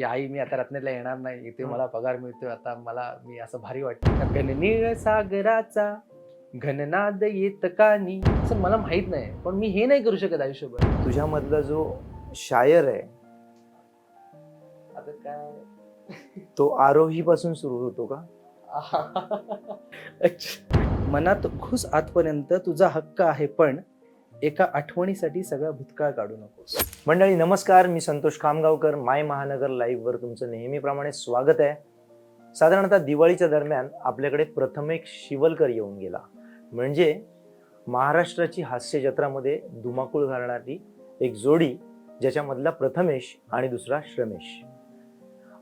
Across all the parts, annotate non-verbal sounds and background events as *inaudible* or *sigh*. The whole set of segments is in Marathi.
की आई मी आता रत्नाला येणार नाही. इथे मला पगार मिळतोय. आता मला मी असं भारी वाटतं गणनीळ सागराचा घननाद येत कानी? असं मला माहीत नाही. पण मी हे नाही करू शकत आयुष्यभर. तुझ्यामधला जो शायर आहे आता काय? *laughs* तो आरोही पासून सुरू होतो का. *laughs* मनात घुस आतपर्यंत तुझा हक्क आहे पण एका आठवणीसाठी सगळा भूतकाळ काढू नकोस. मंडळी नमस्कार. मी संतोष खामगावकर माय महानगर लाईव्हवर तुमचं नेहमीप्रमाणे स्वागत आहे. साधारणतः दिवाळीच्या दरम्यान आपल्याकडे प्रथम एक शिवलकर येऊन गेला. म्हणजे महाराष्ट्राची हास्य जत्रामध्ये धुमाकूळ घालणारी एक जोडी ज्याच्यामधला प्रथमेश आणि दुसरा श्रमेश.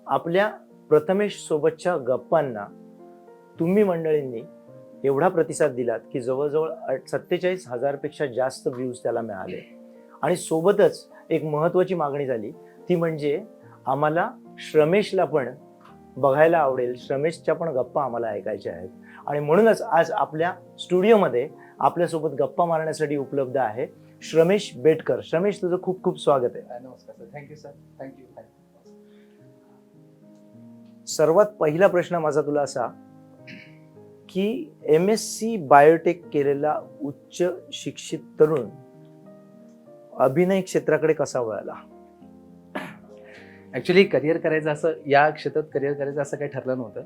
आपल्या प्रथमेश सोबतच्या गप्पांना तुम्ही मंडळींनी एवढा प्रतिसाद दिलात की जवळजवळ सत्तेचाळीस हजारपेक्षा जास्त व्ह्यूज त्याला मिळाले. आणि सोबतच एक महत्त्वाची मागणी झाली. ती म्हणजे आम्हाला श्रमेशला पण बघायला आवडेल. श्रमेशच्या पण गप्पा आम्हाला ऐकायच्या आहेत. आणि म्हणूनच आज आपल्या स्टुडिओमध्ये आपल्यासोबत गप्पा मारण्यासाठी उपलब्ध आहे श्रमेश बेटकर. श्रमेश तुझं खूप खूप स्वागत आहे. नमस्कार सर. थँक्यू सर थँक्यू सर्वात पहिला प्रश्न माझा तुला असा की एम एस सी बायोटेक केलेला उच्च शिक्षित तरुण अभिनय क्षेत्राकडे कसा वळाला? ऍक्च्युली करिअर करायचं असं या क्षेत्रात करिअर करायचं असं काही ठरलं नव्हतं.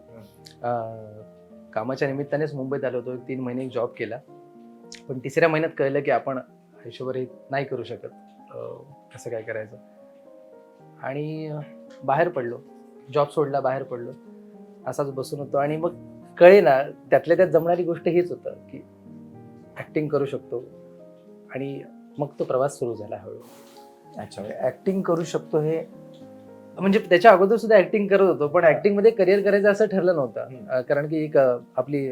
कामाच्या निमित्तानेच मुंबईत आलो होतो तीन महिने जॉब केला. पण तिसऱ्या महिन्यात कळलं की आपण आयुष्यभर हे नाही करू शकत. अं, कसं काय करायचं? आणि बाहेर पडलो. जॉब सोडला बाहेर पडलो. असाच बसून होतो. आणि मग कळे ना त्यातल्या त्यात जमणारी गोष्ट हीच होतं की ऍक्टिंग करू शकतो. आणि मग तो प्रवास सुरू झाला हळू अच्छा ऍक्टिंग करू शकतो हे म्हणजे त्याच्या अगोदर सुद्धा ऍक्टिंग करत होतो पण ऍक्टिंगमध्ये करिअर करायचं असं ठरलं नव्हतं कारण की एक आपली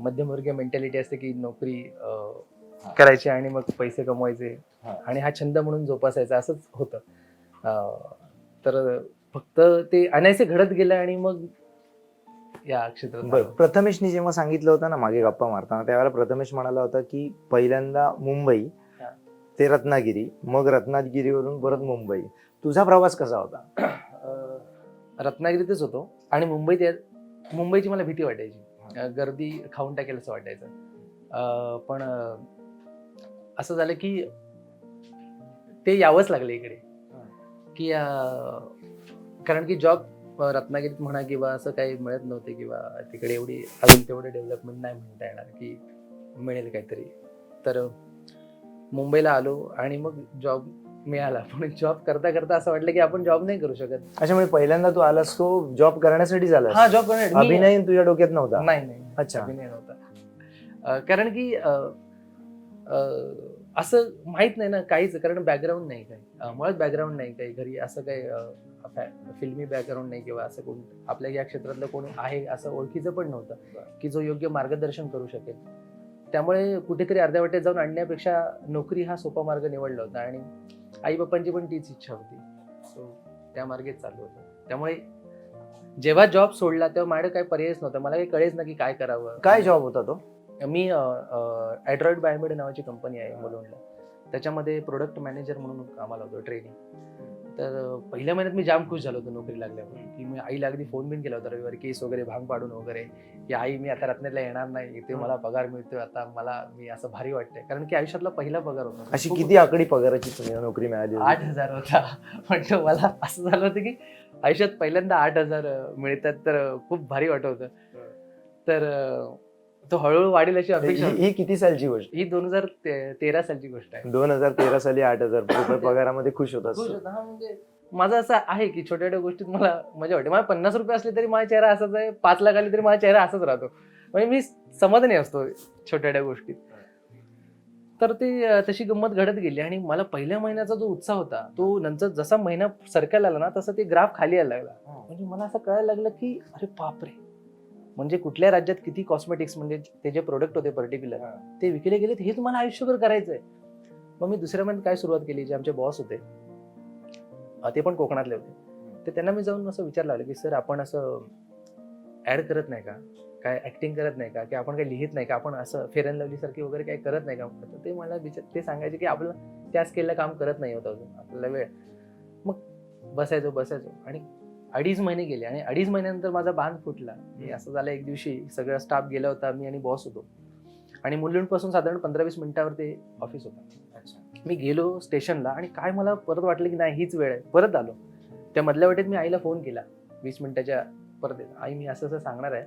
मध्यमवर्गीय मेंटॅलिटी असते की नोकरी करायची आणि मग पैसे कमवायचे. आणि हा छंद म्हणून जोपासायचा असंच होतं तर फक्त ते अनायसे घडत गेलं आणि मग या क्षेत्रात. प्रथमेशनी जेव्हा सांगितलं होतं ना मागे गप्पा मारताना त्यावेळेला प्रथमेश म्हणाला होता की पहिल्यांदा मुंबई. ते रत्नागिरी मग रत्नागिरीवरून परत मुंबई. तुझा प्रवास कसा होता? रत्नागिरीतच होतो. आणि मुंबईत या- मुंबईची मला भीती वाटायची. गर्दी खाऊन टाकेल असं वाटायचं. पण असं झालं की ते यावंच लागलं इकडे. की कारण की जॉब रत्नागिरीत म्हणा किंवा असं काही मिळत नव्हते किंवा तिकडे एवढी अजून तेवढे डेव्हलपमेंट नाही म्हणता येणार की मिळेल काहीतरी. तर मुंबईला आलो आणि मग जॉब मिळाला. पण जॉब करता करता असं वाटलं की आपण जॉब नाही करू शकत. अशामुळे पहिल्यांदा तू आलास तो जॉब करण्यासाठी झाला हा जॉब करणार मी- अभिनय तुझ्या डोक्यात नव्हता? नाही नाही. अच्छा. अभिनय नव्हता. कारण की असं माहीत नाही ना काहीच कारण बॅकग्राऊंड नाही काही. मुळात बॅकग्राऊंड नाही काही. घरी असं काही फिल्मी बॅकग्राऊंड नाही किंवा असं कोण आपल्या या क्षेत्रातलं कोणी आहे असं ओळखीचं पण नव्हतं की जो योग्य मार्गदर्शन करू शकेल. त्यामुळे कुठेतरी अर्ध्या वाटेत जाऊन आणण्यापेक्षा नोकरी हा सोपा मार्ग निवडला होता आणि आई बाप्पांची पण तीच इच्छा होती. सो त्या मार्गेच चालू होतं. त्यामुळे जेव्हा जॉब सोडला तेव्हा माझ्याकडे काही पर्यायच नव्हता. मला काही कळेच ना की काय करावं. काय जॉब होता तो? मी ॲड्रॉइड बायोमेड नावाची कंपनी आहे मुलुंडला. त्याच्यामध्ये प्रोडक्ट मॅनेजर म्हणून कामाला होतो ट्रेनिंग तर पहिल्या महिन्यात मी जाम खुश झालो होतो नोकरी लागल्यावर की मी आईला अगदी फोन बिन केला होता रविवारी केस वगैरे भांग पाडून वगैरे की आई मी आता रत्नाला येणार नाही इथे मला पगार मिळतोय आता मला मी असं भारी वाटतंय. कारण की आयुष्यातला पहिला पगार होता. अशी किती आकडी पगाराची तुला नोकरी मिळाली? आठ हजार होता. पण तो मला असं झालं होतं की आयुष्यात पहिल्यांदा आठ हजार मिळतात तर खूप भारी वाटत होतं. तर तो हळूहळू वाढेल अशी अपेक्षा ही होती. ही किती सालची गोष्ट? ही दोन हजार तेरा सालची गोष्ट आहे. दोन हजार तेरा साली आठ हजार रुपये पगारामध्ये खुश होता. हा, म्हणजे माझं असं आहे की छोट्या छोट्या गोष्टीत मला मजा वाटते. मला पन्नास रुपये असले तरी माझा चेहरा असाच आहे. पाच लाख आले तरी माझा चेहरा असाच राहतो. म्हणजे मी समाधानी असतो छोट्या छोट्या गोष्टीत. तर ते अं, तशी गंमत घडत गेली आणि मला पहिल्या महिन्याचा जो उत्साह होता तो नंतर जसा महिना सरकायला लागला ना तसं ते ग्राफ खाली यायला लागला. म्हणजे मला असं कळायला लागलं की अरे बापरे. म्हणजे कुठल्या राज्यात किती कॉस्मेटिक्स म्हणजे ते जे प्रोडक्ट होते पर्टिक्युलर ते विकले गेले हे तुम्हाला आयुष्यभर करायचंय. मग मी दुसऱ्या महिन्यात काय सुरुवात केली? जे आमचे बॉस होते. ते पण कोकणातले होते. तर त्यांना मी जाऊन असं विचारलं लागलं की सर आपण असं ऍड करत नाही का? काय ऍक्टिंग करत नाही का? की आपण काही लिहित नाही का? आपण असं फेअर अँड लवली सारखी वगैरे काही करत नाही का? तर ते मला विचार ते सांगायचे की आपलं त्या स्केलला काम करत नाही होतं अजून. आपल्याला वेळ. मग बसायचो बसायचो. आणि अडीच महिने गेले आणि अडीच महिन्यानंतर माझा बांध फुटला. हे असं झालं एक दिवशी सगळा स्टाफ गेला होता मी आणि बॉस होतो. आणि मुलुंडपासून साधारण पंधरा वीस मिनिटावर ते ऑफिस होतं. मी गेलो स्टेशनला आणि काय मला परत वाटलं की नाही हीच वेळ आहे. परत आलो. त्या मधल्या वाटेत मी आईला फोन केला. वीस मिनिटाच्या परत आई मी असं असं सांगणार आहे.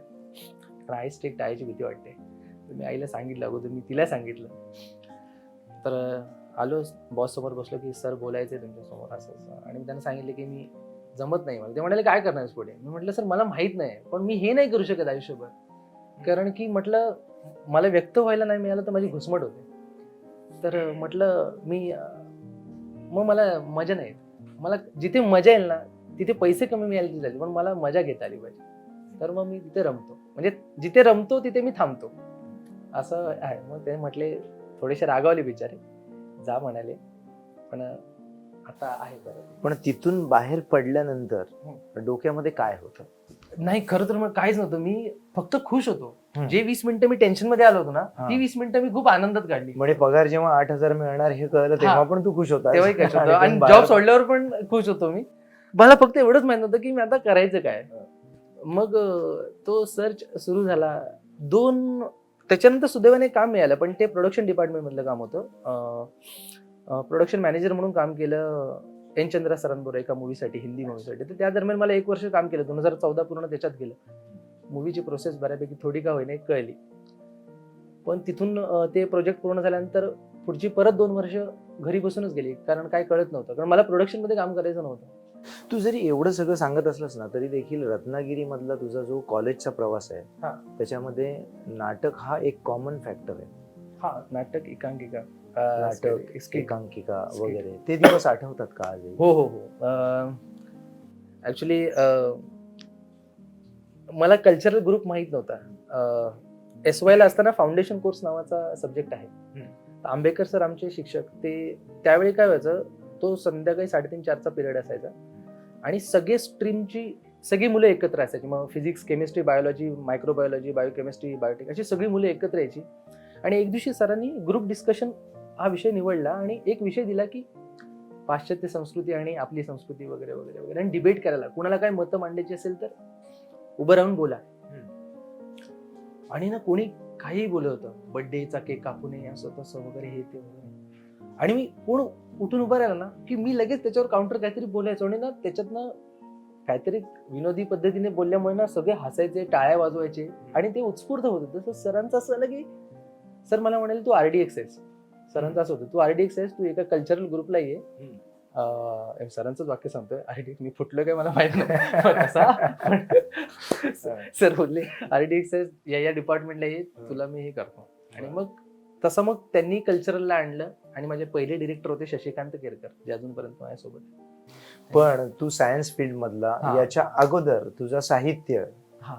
तर आई स्ट्रिक्ट आईची भीती वाटते. तर मी आईला सांगितलं अगोदर मी तिला सांगितलं. तर आलो. बॉस समोर बसलो की सर बोलायचं आहे तुमच्यासमोर असं असं आणि मी त्यांना सांगितलं की मी जमत नाही मला. ते म्हणाले काय करणार पुढे? मी म्हटलं सर मला माहीत नाही पण मी हे नाही करू शकत आयुष्यभर. कारण की म्हटलं मला व्यक्त व्हायला नाही मिळालं तर माझी घुसमट होते. तर म्हटलं मी मग मला मजा नाही. मला जिथे मजा येईल ना तिथे पैसे कमी मिळाले तरी चालेल पण मला मजा घेता आली पाहिजे. तर मग मी तिथे रमतो. म्हणजे जिथे रमतो तिथे मी थांबतो. असं आहे. मग ते म्हटले थोडेसे रागावले बिचारे. जा म्हणाले. पण आता आहे बरं. पण तिथून बाहेर पडल्यानंतर डोक्यामध्ये काय होतं? नाही खरं तर मग काहीच नव्हतं. मी फक्त खुश होतो. जे वीस मिनिटं मी टेन्शनमध्ये आलो होतो ना. ती वीस मिनिटं मी खूप आनंदात काढली. म्हणजे पगार जेव्हा आठ हजार मिळणार हे कळलं तेव्हा पण तू खुश होता तेव्हाही खुश होतो. आणि जॉब सोडल्यावर पण खुश होतो मी. मला फक्त एवढंच माहीत नव्हतं की मी आता करायचं काय. मग तो सर्च सुरू झाला. दोन त्याच्यानंतर सुदैवाने काम मिळालं पण ते प्रोडक्शन डिपार्टमेंट मधलं काम होतं. प्रोडक्शन मॅनेजर म्हणून काम केलं एन चंद्रा सरांबरोबर एका मूवीसाठी हिंदी मूवीसाठी तर त्या दरम्यान मला एक वर्ष काम केलं. दोन हजार चौदा पूर्ण त्याच्यात गेलं. मूवीची प्रोसेस बऱ्यापैकी थोडी का होईना कळली. पण तिथून ते प्रोजेक्ट पूर्ण झाल्यानंतर पुढची परत दोन वर्ष घरी बसूनच गेली. कारण काय कळत नव्हतं. कारण मला प्रोडक्शनमध्ये काम करायचं नव्हतं. तू जरी एवढं सगळं सांगत असलंस ना तरी देखील रत्नागिरी मधला तुझा जो कॉलेजचा प्रवास आहे हा. त्याच्यामध्ये नाटक हा एक कॉमन फॅक्टर आहे. हा नाटक एकांकिका. नाटक एकांकिका. वगैरे. ते दिवस आठवतात का आजही? हो हो हो. ऍक्च्युली मला कल्चरल ग्रुप माहीत नव्हता. एस वायला असताना फाउंडेशन कोर्स नावाचा सब्जेक्ट आहे. आंबेकर सर आमचे शिक्षक ते त्यावेळी काय व्हायचं तो संध्याकाळी साडेतीन चारचा पिरियड असायचा. आणि सगळे स्ट्रीमची सगळी मुलं एकत्र असायची. मग physics chemistry biology microbiology biochemistry biotech अशी सगळी मुलं एकत्र यायची. आणि एक दिवशी सरांनी ग्रुप डिस्कशन हा विषय निवडला आणि एक विषय दिला की पाश्चात्य संस्कृती आणि आपली संस्कृती वगैरे वगैरे वगैरे आणि डिबेट करायला. कुणाला काय मतं मांडायची असेल तर उभं राहून बोला. आणि ना कोणी काही बोलत होतं. बर्थडेचा केक कापू नये असं तसं वगैरे हे ते वगैरे. आणि मी कोण उठून उभं राहिला ना की मी लगेच त्याच्यावर काउंटर काहीतरी बोलायचो आणि ना त्याच्यातनं काहीतरी विनोदी पद्धतीने बोलल्यामुळे ना सगळे हसायचे टाळ्या वाजवायचे आणि ते उत्स्फूर्त होत होतं. तसं सरांचं असं झालं की सर मला म्हणाले तू आरडीएक्स आहेस. सरांचं असं होतं. तू आरडीएक्स आहेस तू एका कल्चरल ग्रुपला ये. अं, सरांचंच वाक्य सांगतोय. आरडीएक्स मी फुटलो काय मला माहीत नाही. तसा. सर बोलले आरडीएक्स आहेस या या डिपार्टमेंटला ये तुला मी हे करतो. आणि मग तसं मग त्यांनी कल्चरलला आणलं आणि माझे पहिले डिरेक्टर होते शशिकांत केरकर जे अजूनपर्यंत माझ्यासोबत. पण तू सायन्स फील्ड मधला हा. याच्या अगोदर तुझं साहित्य हा.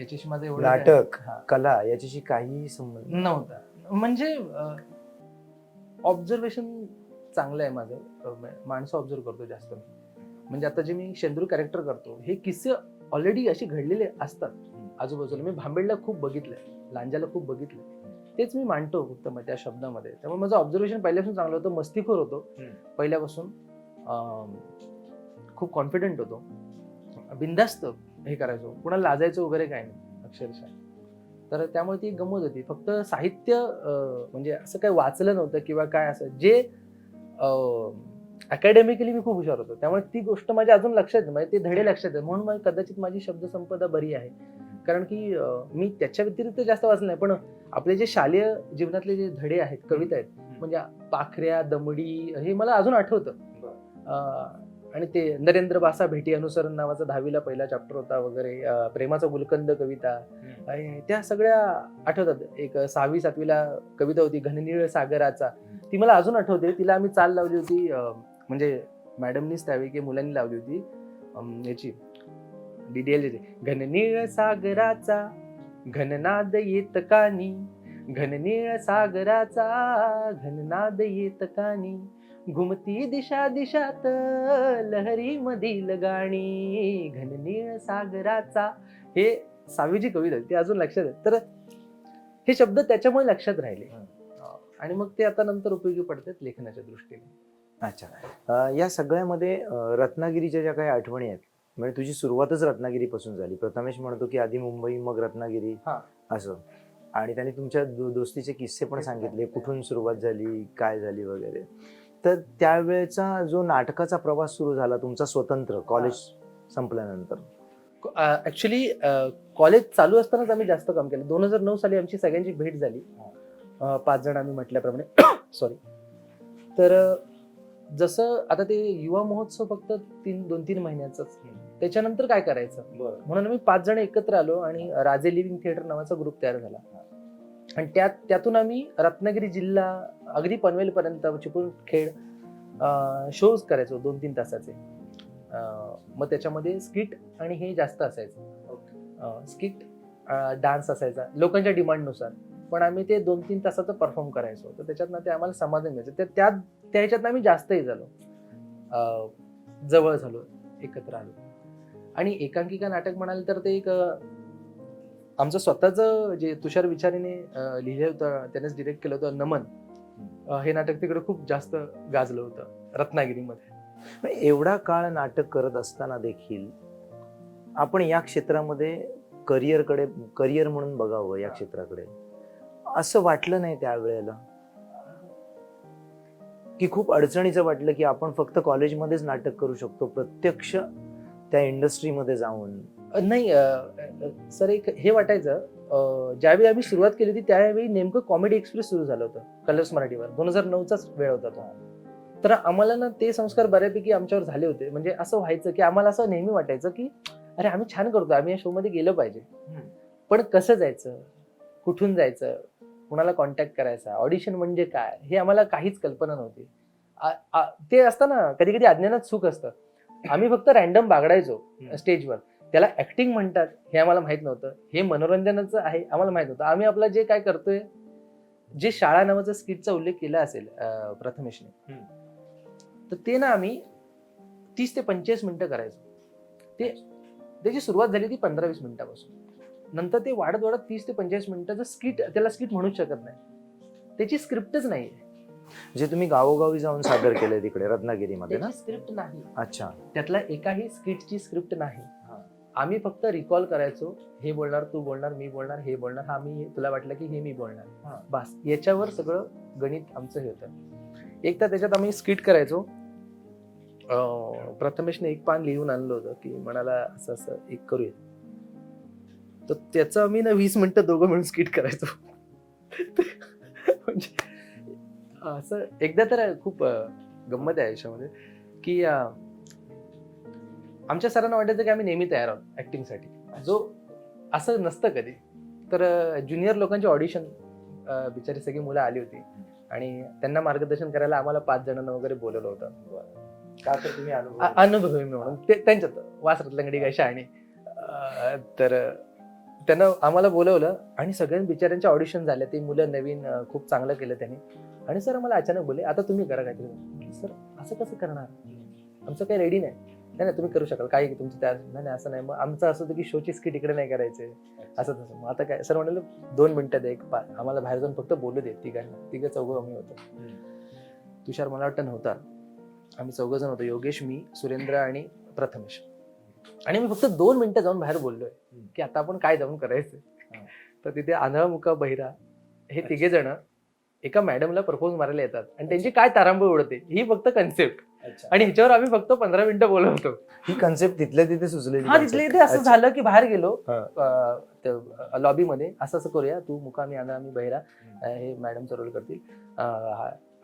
याच्याशी माझं एवढं काय- नाटक हा. कला याच्याशी काहीही संबंध नव्हता. म्हणजे ऑब्झर्वेशन चांगलं आहे माझं. माणसं ऑब्झर्व करतो जास्त. म्हणजे आता जे मी शेंद्रू कॅरेक्टर करतो हे किस्से ऑलरेडी असे घडलेले असतात. आजूबाजूला मी भांबेडला खूप बघितलंय लांजाला खूप बघितलंय. तेच मी मांडतो फक्त मग त्या शब्दामध्ये. त्यामुळे माझं ऑब्झर्वेशन पहिल्यापासून चांगलं होतं मस्तीखोर होतो. पहिल्यापासून खूप कॉन्फिडंट होतो. बिंदास्त हे करायचो. कुणाला लाजायचं वगैरे काय नाही अक्षरशः. तर त्यामुळे ती गंमत होती. फक्त साहित्य म्हणजे असं काही वाचलं नव्हतं किंवा काय असं. जे अकॅडमिकली मी खूप हुशार होतो. त्यामुळे ती गोष्ट माझ्या अजून लक्षात आहे म्हणजे ते धडे लक्षात आहे. म्हणून मग कदाचित माझी शब्दसंपदा बरी आहे. कारण की मी त्याच्या व्यतिरिक्त जास्त वाचलं नाही. पण आपले जे शालेय जीवनातले जे धडे आहेत कविता आहेत म्हणजे पाखऱ्या दमडी हे मला अजून आठवतं. आणि ते नरेंद्र बासा भेटी अनुसरण नावाचा दहावीला पहिला चॅप्टर होता वगैरे प्रेमाचा गुलकंद कविता. आणि त्या सगळ्या आठवतात. एक सहावी सातवीला कविता होती घननीळ सागराचा. ती मला अजून आठवते. तिला आम्ही चाल लावली होती म्हणजे मॅडमनीच त्यावेळी की मुलांनी लावली होती याची डीडीएल घननीळ सागराचा घननाद येत कानी. घननीळ सागराचा घननाद येत कानी. घुमती दिशा दिशात लहरी मधील गाणी घननीळ सागराचा. हे सहावीची कविता ती अजून लक्षात आहे तर हे शब्द त्याच्यामुळे लक्षात राहिले. आणि मग ते आता नंतर उपयोगी पडतात लेखनाच्या दृष्टीने. अच्छा. या सगळ्यामध्ये रत्नागिरीच्या ज्या काही आठवणी आहेत म्हणजे तुझी सुरुवातच रत्नागिरीपासून झाली. प्रथमेश म्हणतो की आधी मुंबई मग रत्नागिरी. हा. असं. आणि त्याने तुमच्या दोस्तीचे किस्से पण सांगितले कुठून सुरुवात झाली काय झाली वगैरे. तर त्यावेळेचा जो नाटकाचा प्रवास सुरू झाला तुमचा स्वतंत्र कॉलेज संपल्यानंतर? ऍक्च्युली कॉलेज चालू असतानाच आम्ही जास्त काम केलं. दोन हजार नऊ साली आमची सगळ्यांची भेट झाली. पाच जण आम्ही म्हटल्याप्रमाणे. *coughs* सॉरी तर जसं आता ते युवा महोत्सव फक्त तीन दोन तीन महिन्याचाच. त्याच्यानंतर काय करायचं? म्हणून आम्ही पाच जण एकत्र आलो आणि राजे लिव्हिंग थिएटर नावाचा ग्रुप तयार झाला. आणि त्यात त्यातून आम्ही रत्नागिरी जिल्हा अगदी पनवेलपर्यंत चिपळूण खेड शोज करायचो दोन तीन तासाचे. मग त्याच्यामध्ये स्किट आणि हे जास्त असायचं. स्किट डान्स असायचा लोकांच्या डिमांडनुसार पण आम्ही ते दोन तीन तासाचं परफॉर्म करायचो. तर त्याच्यातनं ते आम्हाला समाधान मिळायचं. त्या त्या त्या ह्याच्यात आम्ही जास्तही झालो. जवळ झालो एकत्र आलो. आणि एकांकिका नाटक म्हणाल तर ते एक आमचं स्वतःचं जे तुषार विचारीने लिहिलं होतं त्यानेच डिरेक्ट केलं होतं नमन. हे नाटक तिकडे खूप जास्त गाजलं होतं रत्नागिरीमध्ये. एवढा काळ नाटक करत असताना देखील आपण या क्षेत्रामध्ये करिअरकडे करिअर म्हणून बघावं या क्षेत्राकडे. असं वाटलं नाही त्यावेळेला की खूप अडचणीचं वाटलं की आपण फक्त कॉलेजमध्येच नाटक करू शकतो प्रत्यक्ष त्या इंडस्ट्रीमध्ये जाऊन? नाही सर एक हे वाटायचं ज्यावेळी आम्ही सुरुवात केली होती त्यावेळी नेमकं कॉमेडी एक्सप्रेस सुरू झालं होतं कलर्स मराठीवर. दोन हजार नऊचाच वेळ होता तो. तर आम्हाला ना ते संस्कार बऱ्यापैकी आमच्यावर झाले होते. म्हणजे असं व्हायचं की आम्हाला असं नेहमी वाटायचं की अरे आम्ही छान करतो आम्ही या शोमध्ये गेलं पाहिजे. पण कसं जायचं? कुठून जायचं? कुणाला कॉन्टॅक्ट करायचा? ऑडिशन म्हणजे काय? हे आम्हाला काहीच कल्पना नव्हती. ते असतं ना कधी कधी अज्ञानात सुख असतं. आम्ही फक्त रॅन्डम बागडायचो. स्टेजवर. त्याला ऍक्टिंग म्हणतात हे आम्हाला माहीत नव्हतं. हे मनोरंजनाचं आहे आम्हाला माहीत नव्हतं. आम्ही आपलं जे काय करतोय जे शाळा नावाचा स्किटचा उल्लेख केला असेल प्रथमेशने. तर ते ना आम्ही तीस ते पंचेचाळीस मिनिटं करायचो. ते त्याची सुरुवात झाली ती पंधरा वीस मिनिटापासून. नंतर ते वाढत वाढत तीस ते पंचेचाळीस मिनिटाचं स्किट त्याला स्किट म्हणूच शकत नाही. त्याची स्क्रिप्टच नाही जे तुम्ही गावोगावी जाऊन सादर केलंय तिकडे रत्नागिरीमध्ये ना? स्क्रिप्ट नाही. अच्छा. त्यातला एकाही स्किटची स्क्रिप्ट नाही. आम्ही फक्त रिकॉल करायचो हे बोलणार तू बोलणार मी बोलणार हे बोलणार हा मी तुला वाटलं की हे मी हा. बोलणार बस याच्यावर सगळं गणित आमचं हे होतं. एक तर त्याच्यात आम्ही स्किट करायचो. प्रथमेशने एक पान लिहून आणलं होतं की म्हणाला असं असं एक करूया. तर त्याचं आम्ही ना वीस मिनिटं दोघं मिळून स्किट करायचो. म्हणजे असं एकदा तर खूप गंमत आहे आयुष्यामध्ये की आमच्या सरांना वाटायचं की आम्ही नेहमी तयार आहोत ऍक्टिंगसाठी जो असं नसतं कधी. तर ज्युनियर लोकांची ऑडिशन बिचारी सगळी मुलं आली होती. आणि त्यांना मार्गदर्शन करायला आम्हाला पाच जणांना वगैरे बोलवलं होतं. का तर तुम्ही अनुभव? म्हणून. ते त्यांच्यात वास रत्लंगडी काय शहाणी. अं, तर त्यांना आम्हाला बोलवलं आणि सगळ्या बिचाऱ्यांच्या ऑडिशन झाल्या. ते मुलं नवीन खूप चांगलं केलं त्यांनी. आणि सर मला अचानक बोलले आता तुम्ही करा काहीतरी. सर असं कसं करणार? आमचं काही रेडी नाही. नाही नाही तुम्ही करू शकाल. काही तुमचं त्या नाही नाही, असं नाही. मग आमचं असं होतं की शोची स्किट इकडे नाही करायचे. असं तसं. मग आता काय सर म्हणाले दोन मिनिटात एक पा आम्हाला बाहेर जाऊन फक्त बोलू दे तिघांना तिघं चौघं आम्ही होतो. तुषार मला वाटतं नव्हता. आम्ही चौघ जण होतो योगेश मी सुरेंद्र आणि प्रथमेश. आणि मी फक्त दोन मिनिटं जाऊन बाहेर बोललोय. की आता आपण काय जाऊन करायचं. तर तिथे आंधळा मुका बहिरा हे तिघे जण एका मॅडमला प्रपोज मारायला येतात. आणि त्यांची काय तारांबळ उडते ही फक्त कन्सेप्ट आणि ह्याच्यावर आम्ही फक्त पंधरा मिनिटं बोलवतो. ही कन्सेप्ट तिथल्या तिथे सुचलेली हा तिथले इथे असं. झालं की बाहेर गेलो. लॉबीमध्ये असं असं करूया. तू मुका मी आंधळा मी बहिरा हे मॅडमचा रोल करतील.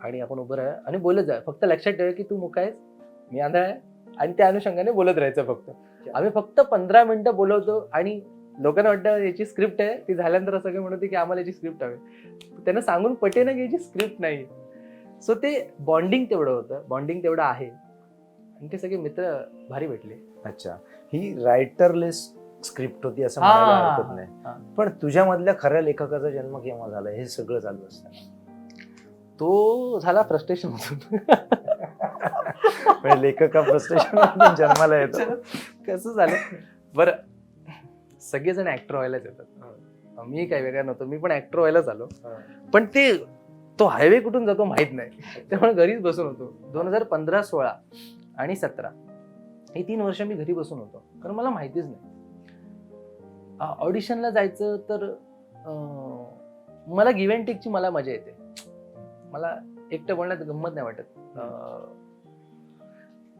आणि आपण उभं राहा आणि बोलत जा. फक्त लक्षात ठेवा की तू मुका आहेस मी आंधळा आहे आणि त्या अनुषंगाने बोलत राहायचं फक्त. आम्ही फक्त पंधरा मिनिटं बोलवतो आणि लोकांना वाटतं याची स्क्रिप्ट आहे. ती झाल्यानंतर सगळे म्हणते की आम्हाला याची स्क्रिप्ट हवी. त्यांना सांगून पटे ना की याची स्क्रिप्ट नाही. सो ते बॉन्डिंग तेवढं होतं. बॉन्डिंग तेवढं आहे. आणि ते सगळे मित्र भारी भेटले. अच्छा. ही रायटरलेस स्क्रिप्ट होती असं. म्हणायला हरकत नाही. पण तुझ्यामधल्या खऱ्या लेखकाचा जन्म केव्हा झाला? हे सगळं चालू असताना तो झाला फ्रस्ट्रेशन होतो म्हणजे लेखका फ्रस्ट्रेशन जन्माला येतो. कसं झालं? बरं. सगळेजण ऍक्टर व्हायलाच येतात. मी काही वेगळा नव्हतो. मी पण ऍक्टर व्हायलाच आलो. पण ते तो हायवे कुठून जातो माहीत नाही. त्यामुळे घरीच बसून होतो. दोन हजार पंधरा सोळा आणि सतरा हे तीन वर्ष मी घरी बसून होतो. कारण मला माहितीच नाही. ऑडिशनला जायचं तर मला गिव्ह अँड टेकची मला मजा येते. मला एकटं बोलण्यात गंमत नाही वाटत.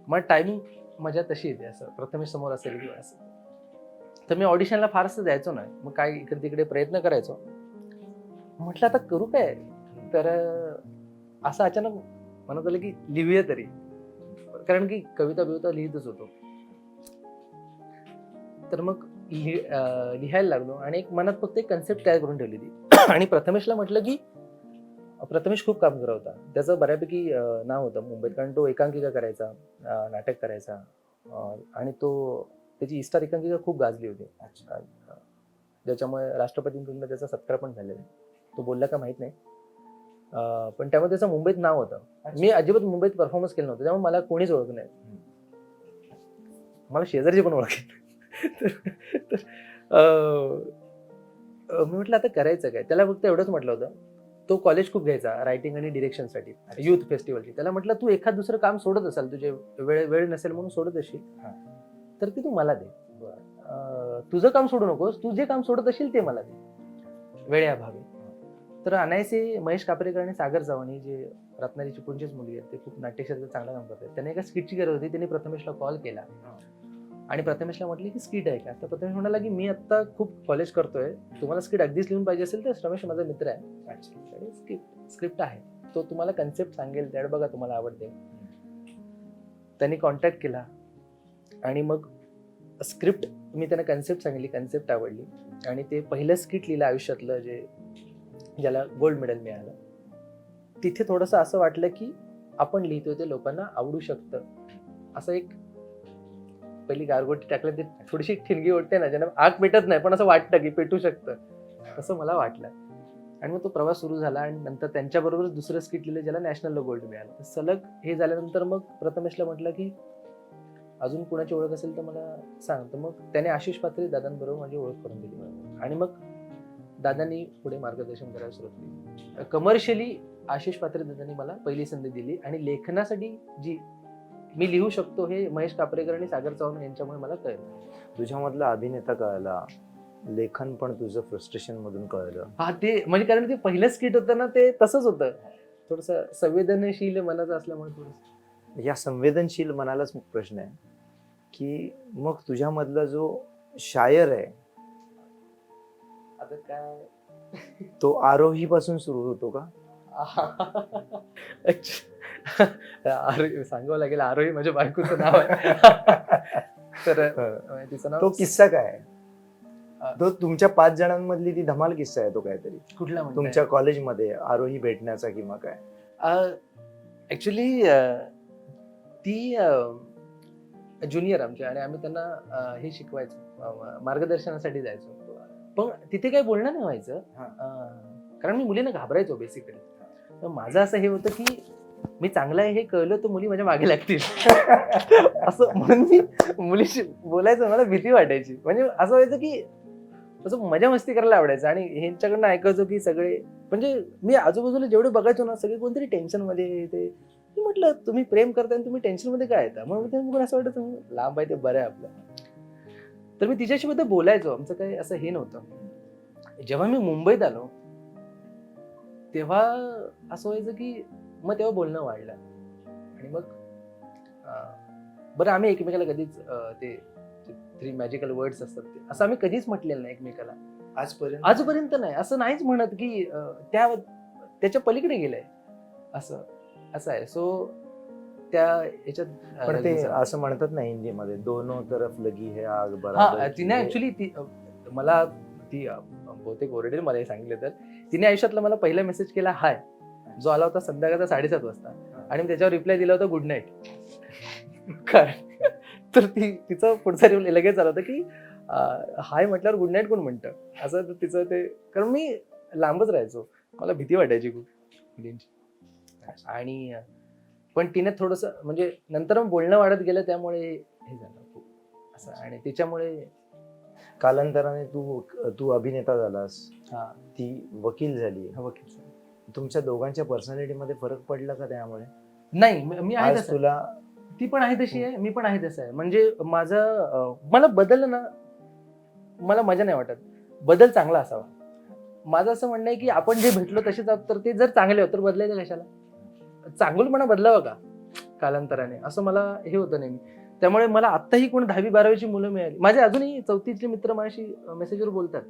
मला टायमिंग मजा तशी येते असं. प्रथमे समोर असेल किंवा असं. तर मी ऑडिशनला फारसं जायचो नाही. मग काय इकडे तिकडे प्रयत्न करायचो. म्हटलं आता करू काय? तर असं अचानक म्हणत आलं की लिहूया तरी. कारण की कविता बिविता लिहितच होतो. तर मग लिहायला लागलो आणि एक मनात फक्त एक कन्सेप्ट तयार करून ठेवली ती आणि प्रथमेशला म्हटलं की प्रथमेश खूप काम करत होता. त्याचं बऱ्यापैकी नाव होतं मुंबईत. कारण तो एकांकिका करायचा नाटक करायचा. आणि तो त्याची इस्टार एकांकिका खूप गाजली होती. ज्याच्यामुळे राष्ट्रपतींकडून त्याचा सत्कार पण झालेला आहे. तो बोलला का माहीत नाही. पण त्यामुळे त्याचं मुंबईत नाव होतं. मी अजिबात मुंबईत परफॉर्मन्स केलं नव्हतं त्यामुळे मला कोणीच ओळख नाही. मला शेजारची पण ओळख मी म्हटलं आता करायचं काय? त्याला फक्त एवढंच म्हटलं होतं तो कॉलेज खूप घ्यायचा रायटिंग आणि डिरेक्शनसाठी युथ फेस्टिवलची त्याला म्हटलं तू एखाद दुसरं काम सोडत असाल तुझे वेळ वेळ नसेल म्हणून सोडत असशील हा. तर ते तू मला दे. तुझं काम सोडू नकोस तू जे काम सोडत असशील ते मला दे. वेळेअभावी तर अनायसे महेश कापरेकर आणि सागर चव्हाण जे रत्नाजी चिपळूणचीच मुली आहेत ते खूप नाट्यक्षेत्रात चांगलं काम करतात. त्यांनी एका स्किटची गरज होती त्यांनी प्रथमेशला कॉल. केला आणि प्रथमेशला म्हटले की स्किट आहे का तर प्रथमेश म्हणाला की मी आता खूप कॉलेज करतोय तुम्हाला स्किट अगदीच लिहून पाहिजे असेल तर रमेश माझा मित्र आहे. स्क्रिप्ट स्क्रिप्ट आहे. तो तुम्हाला कन्सेप्ट सांगेल त्याड बघा तुम्हाला आवडते. त्यांनी कॉन्टॅक्ट केला. आणि मग स्क्रिप्ट मी त्यांना कन्सेप्ट सांगितली कन्सेप्ट आवडली. आणि ते पहिलं स्किट लिहिलं आयुष्यातलं जे ज्याला गोल्ड मेडल मिळालं. तिथे थोडंसं असं वाटलं की आपण लिहितोय ते लोकांना आवडू शकतं. असं एक पहिली गारगोटी टाकलं ते थोडीशी ठिणगी ओढते ना ज्यांना आग पेटत नाही पण असं वाटतं की पेटू शकतं. असं मला वाटलं. आणि मग तो प्रवास सुरू झाला आणि नंतर त्यांच्याबरोबर दुसरं स्किट लिहिलं ज्याला नॅशनलला गोल्ड मिळालं. सलग हे झाल्यानंतर मग प्रथमेशला म्हटलं की अजून कुणाची ओळख असेल तर मला सांग. तर मग त्याने आशिष पात्रे दादांबरोबर माझी ओळख करून दिली. आणि मग दादांनी पुढे मार्गदर्शन करायला सुरुवात केली. कमर्शियली आशिष पात्रे दादांनी मला पहिली संधी दिली आणि लेखनासाठी जी मी लिहू शकतो हे महेश कापरेकर आणि सागर चव्हाण यांच्यामुळे मला कळलं. तुझ्यामधला अभिनेता कळला लेखन पण तुझं फ्रस्ट्रेशन मधून कळलं. हा ते म्हणजे कारण ते पहिलं स्किट होतं ना ते तसंच होतं. थोडस संवेदनशील मनाचं असल्यामुळे थोडस. या संवेदनशील मनालाच प्रश्न आहे की मग तुझ्यामधला जो शायर आहे आता काय? तो आरोही पासून सुरू होतो का? *laughs* आरोही सांगावं लागेल आरोही माझ्या बायकोचं नाव आहे. *laughs* तर तिचं नाव तो किस्सा काय तो तुमच्या पाच जणांमधली ती धमाल किस्सा आहे तो काहीतरी. कुठला? तुमच्या कॉलेजमध्ये आरोही भेटण्याचा किंवा काय? ऍक्च्युली ती ज्युनियर आमची आणि आम्ही त्यांना हे शिकवायचो मार्गदर्शनासाठी जायचो. पण तिथे काही बोलणं नाही व्हायचं. अं, कारण मी मुलींना घाबरायचो बेसिकली तर माझं असं हे होतं की मी चांगलं आहे हे कळलं तर मुली माझ्या मागे लागतील. *laughs* असं म्हणून मी मुलीशी बोलायचं मला भीती वाटायची. म्हणजे असं व्हायचं की असं मजा मस्ती करायला आवडायचं आणि ह्यांच्याकडनं ऐकायचो की सगळे म्हणजे मी आजूबाजूला जेवढे बघायचो ना सगळे कोणतरी टेन्शनमध्ये ते मी म्हटलं तुम्ही प्रेम करताय आणि तुम्ही टेन्शनमध्ये काय येता मग ते असं वाटतं लांब आहे ते बरं आहे आपलं. तर मी तिच्याशी मध्ये बोलायचो. आमचं काही असं हे नव्हतं. जेव्हा मी मुंबईत आलो तेव्हा असं व्हायचं की मग तेव्हा बोलणं वाढलं. आणि मग बरं आम्ही एकमेकाला कधीच ते थ्री मॅजिकल वर्ड्स असतात ते असं आम्ही कधीच म्हटलेलं नाही एकमेकाला. आजपर्यंत? आजपर्यंत नाही. असं नाहीच म्हणत की त्या त्याच्या पलीकडे गेलंय. असं असं आहे. सो त्या याच्यात अं, पण ते असं म्हणतात ना हिंदीमध्ये दोनों तरफ लगी है आग हा बराबर तिने ऍक्च्युली ती मला ती बहुतेक ओरडेल मला हे सांगितलं तर तिने आयुष्यातला मला पहिला मेसेज केला हाय. जो आला होता संध्याकाळचा साडेसात वाजता. आणि त्याच्यावर रिप्लाय दिला होता गुड नाईट काय तर ती तिचं पुढचा रिप्लाय लगेच आला होता की हाय म्हटल्यावर गुड नाईट कोण म्हणतं? असं तिचं ते कारण मी लांबच राहायचो. मला भीती वाटायची खूप मुलींची. आणि पण तिने थोडस म्हणजे नंतर मग बोलणं वाढत गेलं त्यामुळे हे झालं असं आणि त्याच्यामुळे कालांतराने तू तू अभिनेता झालास. हा. ती वकील झाली हा वकील. तुमच्या दोघांच्या पर्सनॅलिटी मध्ये फरक पडला का त्यामुळे? नाही मी आहे तुला ती पण आहे तशी आहे मी पण आहे तसं आहे. म्हणजे माझं मला बदललं ना मला मजा नाही वाटत. बदल चांगला असावा. माझं असं म्हणणं आहे की आपण जे भेटलो तसेच आहोत तर ते जर चांगले होत तर बदलायचं कशाला? चांगलपणा बदलावा का? कालांतराने. असं मला हे होतं नेहमी. त्यामुळे मला आत्ताही कोण दहावी बारावीची मुलं मिळाली. माझे अजूनही चौथीतले मित्र माझ्याशी मेसेजवर बोलतात.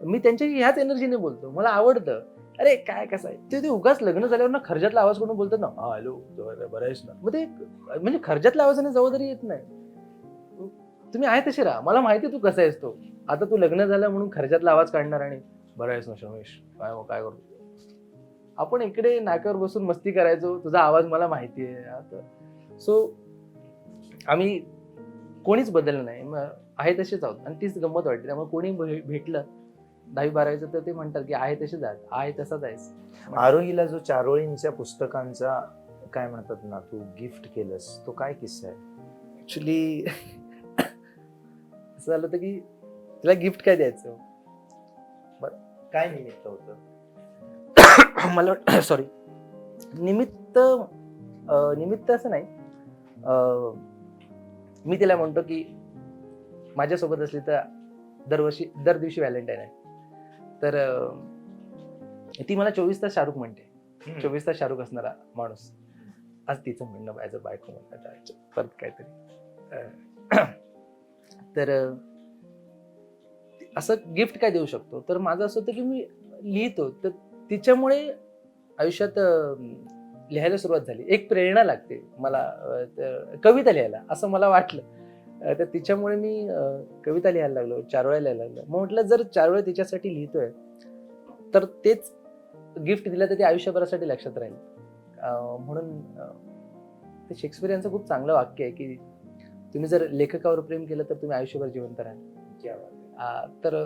मी त्यांच्याशी ह्याच एनर्जीने बोलतो. मला आवडतं. अरे काय कसं आहे? ते ते उगाच लग्न झाल्यावर ना खर्जातला आवाज करून बोलतात ना हॅलो बरं आहेस ना. मग ते म्हणजे खर्जातल्या आवाजाने जवळ येत नाही. तुम्ही आहे तसे राहा. मला माहिती आहे तू कसा आहेस तो. आता तू लग्न झालं म्हणून खर्जातला आवाज काढणार आणि बरं आहेस ना शमेश काय मग काय करतो आपण इकडे नाक्यावर बसून मस्ती करायचो. तुझा आवाज मला माहिती आहे. सो आम्ही कोणीच बदललं नाही. मग आहे तसेच आहोत. आणि तीच गंमत वाटते. त्यामुळे कोणी भेटलं दहावी बारावीचं तर ते म्हणतात की आहे तसेच आहेत. आहे तसाच आहेस. आरोहीला जो चारोळींच्या पुस्तकांचा काय म्हणतात ना तू गिफ्ट केलंस तो काय किस्सा आहे? ऍक्च्युली असं झालं होतं की तिला गिफ्ट काय द्यायचं? काय निमित्त होतं? मला सॉरी *clears throat* निमित्त निमित्त असं नाही. मी तिला म्हणतो की माझ्यासोबत असली तर दरवर्षी दर दिवशी व्हॅलेंटाईन आहे. तर ती मला चोवीस तास शाहरुख म्हणते. चोवीस तास शाहरुख असणारा माणूस. आज तिचं म्हणणं ॲज अ बायको म्हणतात परत काहीतरी. *clears throat* तर असं गिफ्ट काय देऊ शकतो? तर माझं असं होतं की मी लिहितो. तर तिच्यामुळे आयुष्यात लिहायला सुरुवात झाली. एक प्रेरणा लागते मला कविता लिहायला असं मला वाटलं. तर तिच्यामुळे मी कविता लिहायला लागलो चारोळ्या लिहायला लागलो. मग म्हटलं जर चारोळ्या तिच्यासाठी लिहितोय तर तेच गिफ्ट दिलं तर ते आयुष्यभरासाठी लक्षात राहील. म्हणून ते शेक्सपियर यांचं खूप चांगलं वाक्य आहे की तुम्ही जर लेखकावर प्रेम केलं तर तुम्ही आयुष्यभर जिवंत राहाल. तर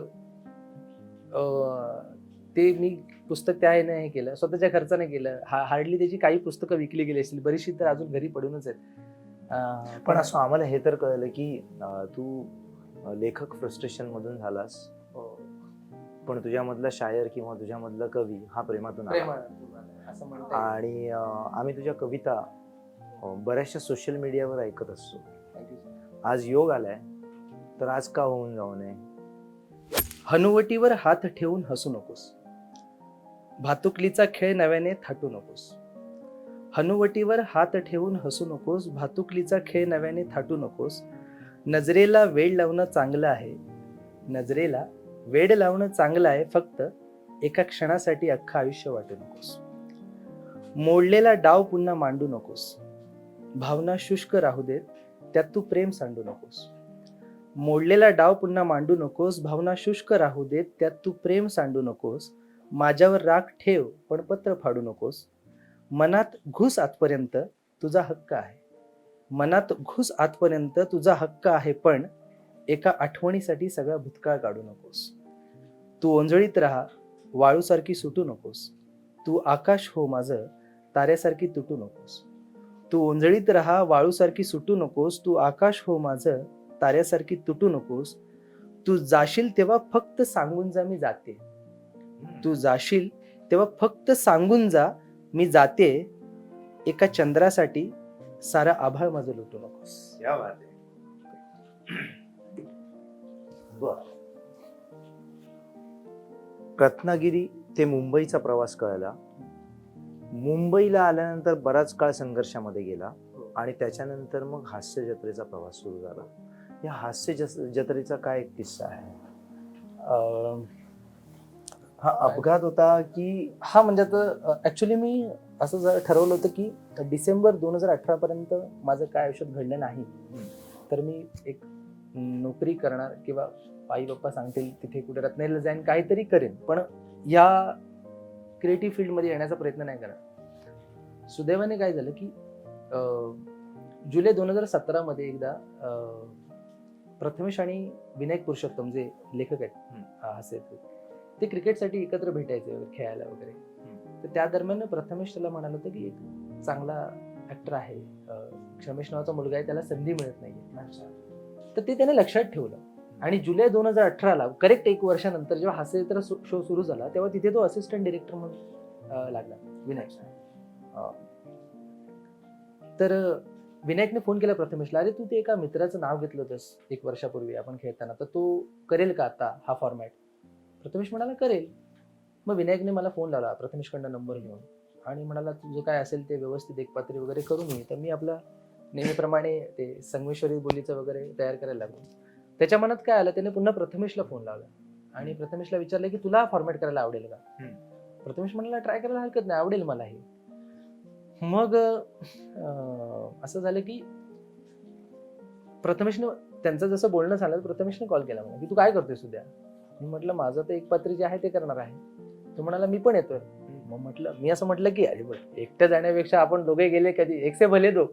ते मी पुस्तक त्या ह्याने हे केलं. स्वतःच्या खर्चाने केलं. हा हार्डली त्याची काही पुस्तकं विकली गेली असतील. बरीचशी तर अजून घरी पडूनच आहेत. पण असं आम्हाला हे तर कळलं की तू लेखक फ्रस्ट्रेशन मधून झालास. हो. पण तुझ्यामधला शायर किंवा तुझ्यामधला कवी हा प्रेमातून आला. आणि आम्ही तुझ्या कविता बऱ्याचशा सोशल मीडियावर ऐकत असतो. आज योग आलाय तर आज का होऊन जाऊ नये? हनुवटीवर हात ठेवून हसू नकोस. भातुकलीचा खेळ नव्याने थाटू नकोस. हनुवटीवर हात ठेवून हसू नकोस भातुकलीचा खेळ नव्याने थाटू नकोस. नजरेला वेळ लावणं चांगलं आहे. नजरेला वेड लावणं चांगलं आहे फक्त एका क्षणासाठी अख्खं आयुष्य वाटू नकोस. मोडलेला डाव पुन्हा मांडू नकोस. भावना शुष्क राहू देत त्यात तू प्रेम सांडू नकोस. मोडलेला डाव पुन्हा मांडू नकोस भावना शुष्क राहू देत त्यात तू प्रेम सांडू नकोस. माझ्यावर राग ठेव पण पत्र फाडू नकोस. मनात घुस आतपर्यंत तुझा हक्क आहे. मनात घुस आतपर्यंत तुझा हक्क आहे पण एका आठवणीसाठी सगळा भूतकाळ काढू नकोस. तू ओंजळीत राहा वाळूसारखी सुटू नकोस. तू आकाश हो माझं ताऱ्यासारखी तुटू नकोस. तू ओंजळीत राहा वाळूसारखी सुटू नकोस. तू आकाश हो माझं ताऱ्यासारखी तुटू नकोस. तू जाशील तेव्हा फक्त सांगून जा मी जाते. तू जाशील तेव्हा फक्त सांगून जा मी जाते. एका चंद्रासाठी सारा आभाळ माझं लुटू नकोस. रत्नागिरी ते मुंबईचा प्रवास कळला. मुंबईला आल्यानंतर बराच काळ संघर्षामध्ये गेला आणि त्याच्यानंतर मग हास्य जत्रेचा प्रवास सुरू झाला. या हास्य जत्रेचा काय एक किस्सा आहे? अं, हा अपघात होता की हा म्हणजे आता ऍक्च्युली मी असं जर ठरवलं होतं की डिसेंबर दोन हजार अठरा पर्यंत माझं काय आयुष्यात घडलं नाही तर मी एक नोकरी करणार किंवा आई बाप्पा सांगतील तिथे कुठे रत्नागिरीला जाईन काहीतरी करेन. पण या क्रिएटिव्ह फील्डमध्ये येण्याचा प्रयत्न नाही करणार. सुदैवाने काय झालं की अं, जुलै दोन हजार सतरामध्ये एकदा अं, प्रथमेश आणि विनायक पुरुषोत्तम जे लेखक आहेत हम्म. ते क्रिकेटसाठी एकत्र भेटायचे खेळायला वगैरे. तर त्या दरम्यान प्रथमेश त्याला म्हणाला होतं की एक चांगला ऍक्टर आहे. क्षमेश नावाचा मुलगा आहे त्याला संधी मिळत नाहीये. तर ते त्याने लक्षात ठेवलं. आणि जुलै दोन हजार अठराला करेक्ट एक वर्षानंतर जेव्हा हास्य जत्रा शो सुरू झाला तेव्हा तिथे तो असिस्टंट डिरेक्टर म्हणून लागला विनायक. तर विनायकने फोन केला प्रथमेशला अरे तू ते एका मित्राचं नाव घेतलं होतंस एक वर्षापूर्वी आपण खेळताना तर तो करेल का आता हा फॉर्मॅट प्रथमेश म्हणाला करेल. मग विनायकने मला फोन लावला प्रथमेशकडनं नंबर घेऊन. आणि म्हणाला तुझं काय असेल ते व्यवस्थित एकपात्री वगैरे करून ये. तर मी आपलं नेहमीप्रमाणे ते संगमेश्वरी बोलीचं वगैरे तयार करायला लागलो. त्याच्या मनात काय आलं त्याने पुन्हा प्रथमेशला फोन लावला. आणि प्रथमेशला विचारलं की तुला फॉर्मॅट करायला आवडेल का? प्रथमेश म्हणाला ट्राय करायला हरकत नाही आवडेल मला हे. मग असं झालं की प्रथमेशने त्यांचं जसं बोलणं झालं प्रथमेशने कॉल केला मला की तू काय करतोय उद्या मी म्हटलं माझं तर एक पात्री जे आहे ते करणार आहे. तो म्हणाला मी पण येतोय. मग म्हटलं मी असं म्हटलं की अरे बरं एकटं जाण्यापेक्षा आपण दोघे गेले कधी? एकसे भले दो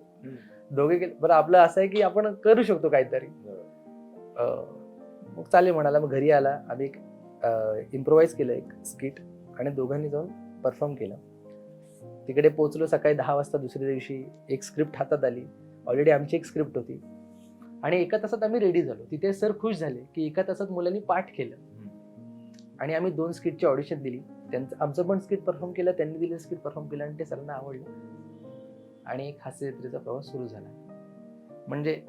दोघे गेले बरं आपलं असं आहे की आपण करू शकतो काहीतरी. मग चालेल म्हणाला मग घरी आला. आम्ही एक इम्प्रोवाइज केलं एक स्किट आणि दोघांनी जाऊन परफॉर्म केलं. तिकडे पोहोचलो सकाळी दहा वाजता दुसऱ्या दिवशी. एक स्क्रिप्ट हातात आली. ऑलरेडी आमची एक स्क्रिप्ट होती. आणि एका तासात आम्ही रेडी झालो. तिथे सर खुश झाले की एका तासात मुलांनी पाठ केलं. आणि आम्ही दोन स्किटची ऑडिशन दिली. त्यांचं आमचं पण स्किट परफॉर्म केलं त्यांनी दिलं स्किट परफॉर्म केलं आणि ते सरांना आवडलं. आणि एक हास्यजत्रेचा प्रवास सुरू झाला. म्हणजे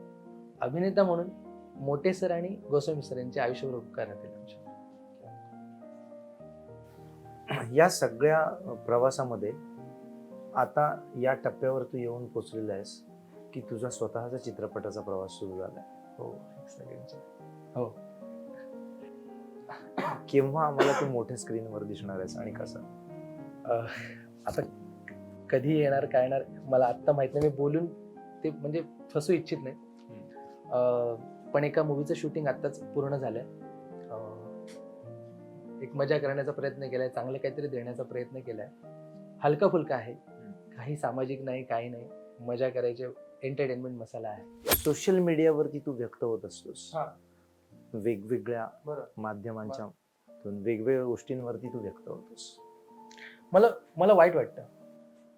अभिनेता म्हणून मोठे सर आणि गोस्वामी सर यांचे आयुष्यभर उपकार राहतील आमच्या. या सगळ्या प्रवासामध्ये आता या टप्प्यावर तू येऊन पोचलेला आहेस की तुझा स्वतःचा चित्रपटाचा प्रवास सुरू झालाय? हो सगळ्यांचे केव्हा आम्हाला तू मोठ्या स्क्रीनवर दिसणार आहेस आणि कसं? आता कधी येणार काय येणार मला आत्ता माहीत नाही. मी बोलून ते म्हणजे फसू इच्छित नाही. पण एका मूवीचं शूटिंग आत्ताच पूर्ण झालंय. एक मजा करण्याचा प्रयत्न केलाय चांगलं काहीतरी देण्याचा प्रयत्न केलाय. हलका फुलका आहे. काही सामाजिक नाही काही नाही. मजा करायचे एंटरटेनमेंट मसाला आहे. सोशल मीडियावरती तू व्यक्त होत असतोस. हा. वेगवेगळ्या माध्यमांच्या वेगवेगळ्या गोष्टींवरती तू व्यक्त होतोस. मला मला वाईट वाटतं.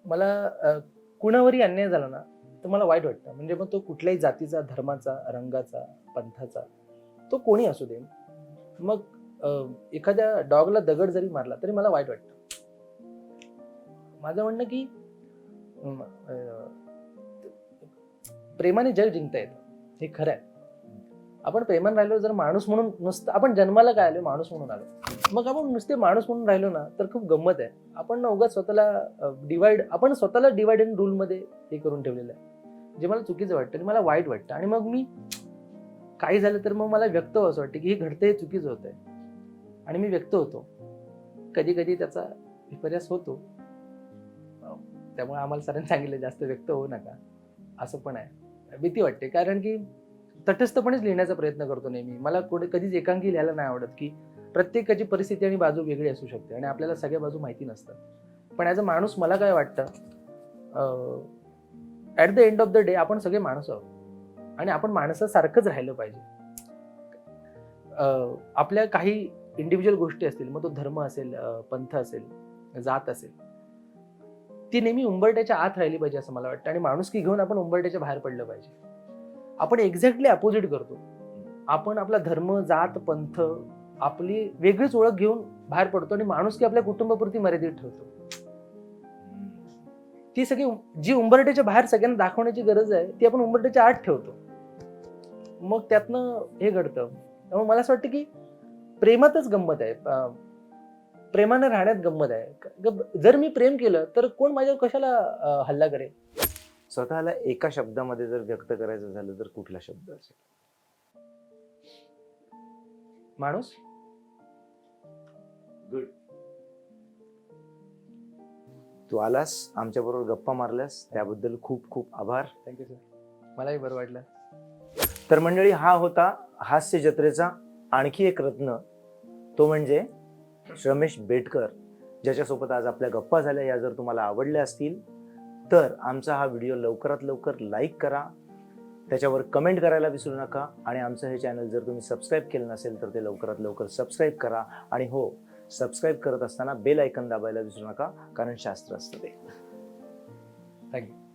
मला कुणावरही अन्याय झाला ना तर मला वाईट वाटतं. म्हणजे मग तो कुठल्याही जातीचा धर्माचा रंगाचा पंथाचा तो कोणी असू दे. मग एखाद्या डॉगला दगड जरी मारला तरी मला वाईट वाटतं. माझं म्हणणं की प्रेमाने जग जिंकता येतं हे खरं आहे. आपण प्रेमान राहिलो जर माणूस म्हणून नुसतं आपण जन्माला काय आलो माणूस म्हणून आलो मग आपण नुसते माणूस म्हणून राहिलो ना तर खूप गंमत आहे. आपण ना उगाच स्वतःला डिवाइड आपण स्वतःला डिवाइड अँड रूलमध्ये हे करून ठेवलेलं आहे. जे मला चुकीचं वाटतं आणि मला वाईट वाटतं. आणि मग मी काही झालं तर मग मला व्यक्त असं वाटतं की हे घडतं हे चुकीचं होतंय. आणि मी व्यक्त होतो. कधी कधी त्याचा विपर्यास होतो. त्यामुळे आम्हाला सरांनी सांगितलं जास्त व्यक्त होऊ नका. असं पण आहे. भीती वाटते. कारण की तटस्थपणेच लिहिण्याचा प्रयत्न करतो नेहमी. मला कुठे कधीच एकांकी लिहायला नाही आवडत की प्रत्येकाची परिस्थिती आणि बाजू वेगळी असू शकते आणि आपल्याला सगळ्या बाजू माहिती नसतात. पण ॲज अ माणूस मला काय वाटतं at the end of the day आपण सगळे माणूस आहोत. आणि आपण माणसासारखंच राहिलं पाहिजे. आपल्या काही इंडिव्हिज्युअल गोष्टी असतील मग तो धर्म असेल पंथ असेल जात असेल ती नेहमी उंबरट्याच्या आत राहिली पाहिजे असं मला वाटतं. आणि माणुसकी घेऊन आपण उंबरट्याच्या बाहेर पडलं पाहिजे. आपण एक्झॅक्टली अपोजिट करतो. आपण आपला धर्म जात पंथ आपली वेगळीच ओळख घेऊन बाहेर पडतो आणि माणूस की आपल्या कुटुंबापुरती मर्यादित ठेवतो. ती सगळी जी उंबरट्याच्या बाहेर सगळ्यांना दाखवण्याची गरज आहे ती आपण उंबरट्याच्या आत ठेवतो. मग त्यातनं हे घडतं. त्यामुळे मला असं वाटतं की प्रेमातच गंमत आहे. प्रेमानं राहण्यात गंमत आहे. ग- जर मी प्रेम केलं तर कोण माझ्यावर कशाला हल्ला करेल? स्वतःला एका शब्दामध्ये जर व्यक्त करायचं झालं तर कुठला शब्द असेल? माणूस? तू आलास आमच्याबरोबर गप्पा मारल्यास त्याबद्दल खूप खूप आभार. थँक्यू सर मलाही बरं वाटलं. तर मंडळी हा होता हास्य जत्रेचा आणखी एक रत्न. तो म्हणजे रमेश बेटकर ज्याच्यासोबत आज आपल्या गप्पा झाल्या या जर तुम्हाला आवडल्या असतील तर आमचा हा व्हिडिओ लवकरात लवकर लाईक करा. त्याच्यावर कमेंट करायला विसरू नका. आणि आमचं हे चॅनल जर तुम्ही सबस्क्राईब केलं नसेल तर ते लवकरात लवकर सबस्क्राईब करा. आणि हो सबस्क्राईब करत असताना बेल ऐकन दाबायला विसरू नका कारण शास्त्र असतं ते. थँक्यू